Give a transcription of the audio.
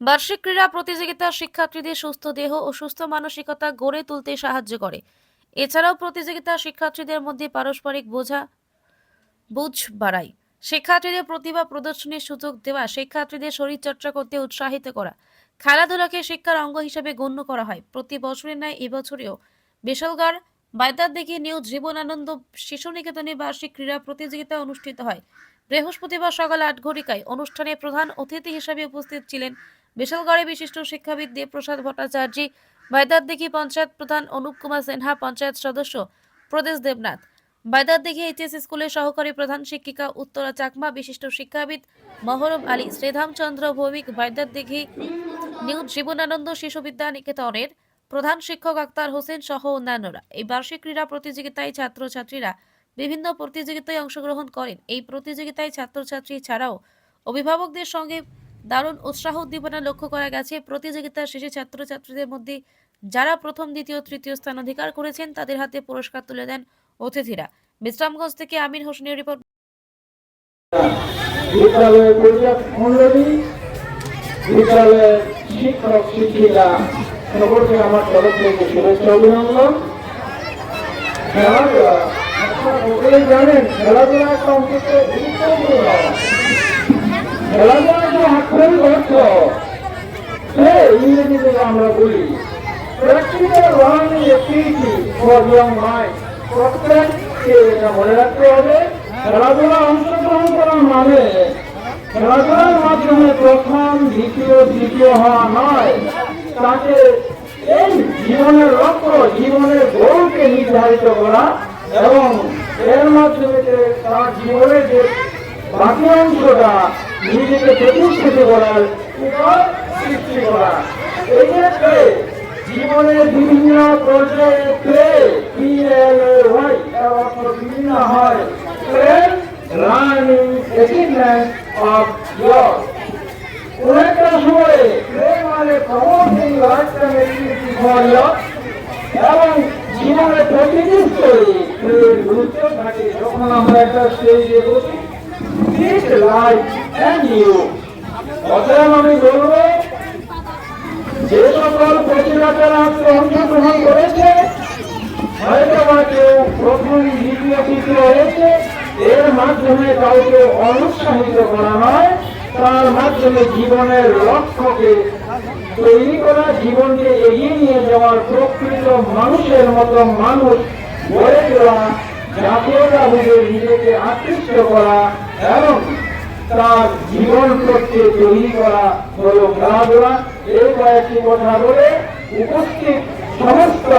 বার্ষিক ক্রীড়া প্রতিযোগিতা শিক্ষার্থীদের সুস্থ দেহ ও সুস্থ মানসিকতা গড়ে তুলতে সাহায্য করে। এছাড়াও প্রতিযোগিতা শিক্ষার্থীদের মধ্যে পারস্পরিক বোঝা, বুঝ বাড়ায়। শিক্ষার্থীদের প্রতিভা প্রদর্শনের সুযোগ দেওয়া, শিক্ষার্থীদের শরীরচর্চা করতে উৎসাহিত করা, খেলাধুলাকে শিক্ষার অঙ্গ হিসেবে গণ্য করা হয়। প্রতি বছরের ন্যায় এবছরেও বিশালগড় বাইদার দিকে নিউ জীবনানন্দ শিশু নিকেতনে বার্ষিক ক্রীড়া প্রতিযোগিতা অনুষ্ঠিত হয়। বৃহস্পতিবার সকাল আট ঘটিকায় অনুষ্ঠানে প্রধান অতিথি হিসেবে উপস্থিত ছিলেন বিশালগড়ে বিশিষ্ট শিক্ষাবিদ দেবপ্রসাদ ভট্টাচার্য বাইদার দিঘি পঞ্চায়েত প্রধান অনুপ কুমার সিনহা, পঞ্চায়েত সদস্য প্রদেশ দেবনাথ। বাইদার দিঘি এইচএস স্কুলের সহকারী প্রধান শিক্ষিকা উত্তরা চাকমা, বিশিষ্ট শিক্ষাবিদ মহরম আলী, শ্রীধামচন্দ্র ভৌমিক বাইদার দিঘি নিউ জীবনানন্দ শিশু বিদ্যা নিকেতনের প্রধান শিক্ষক আক্তার হোসেন সহ অন্যান্যরা। এই বার্ষিক ক্রীড়া প্রতিযোগিতায় ছাত্রছাত্রীরা বিভিন্ন প্রতিযোগিতায় অংশগ্রহণ করেন। এই প্রতিযোগিতায় ছাত্রছাত্রী ছাড়াও অভিভাবকদের সঙ্গে দারুণ উৎসাহ উদ্দীপনা লক্ষ্য করা গেছে। প্রতিযোগিতার শেষে ছাত্রছাত্রীদের মধ্যে যারা প্রথম, দ্বিতীয়, তৃতীয় স্থান অধিকার করেছেন, তাদের হাতে পুরস্কার তুলে দেন অতিথিরা। বিশ্রামগঞ্জ থেকে আমির হোসেনের রিপোর্ট। খেলাধুলা একটা খেলাধুলা একটা আক্ষরিক অর্থ সে ইংরেজিতে আমরা বলি। Learning activity for young mind প্রত্যেককে এটা মনে রাখতে হবে? খেলাধুলা অংশগ্রহণ করা মানে খেলাধুলার মাধ্যমে প্রথম, দ্বিতীয়, তৃতীয় হওয়া নয়। তাকে এই জীবনের লক্ষ্য জীবনের গোলকে নির্ধারিত করা এবং এর মাধ্যমে তার জীবনের যে বাকি অংশটা নিজেকে প্রতিষ্ঠিত করার উপায় সৃষ্টি করা। এই ক্ষেত্রে জীবনের বিভিন্ন পর্যায়ে প্লে এর অর্থ বিভিন্ন হয়। প্লে লার্নিং অ্যাচিভমেন্ট অফ একটা প্লে মানে এবং গুরুত্ব থাকে। যখন আমরা একটা স্টেজে বসি Treat life and you. অতএব আমি বলব, যে সকল আজকে অংশগ্রহণ করেছে হয়তো বা কেউ প্রথম দ্বিতীয়, তৃতীয় হয়েছে, এর মাধ্যমে কাউকে অনুৎসাহিত করা নয় তার মাধ্যমে জীবনের লক্ষ্যকে তৈরি করা, জীবনকে এগিয়ে নিয়ে যাওয়ার প্রকৃত মানুষের মতো মানুষ গড়ে তোলা জাতীয়তাবোধে নিজেকে আকৃষ্ট করা এবং তার জীবন প্রত্যেক তৈরি করা হল খেলাধুলা এই কয়েকটি কথা বলে উপস্থিত সমস্ত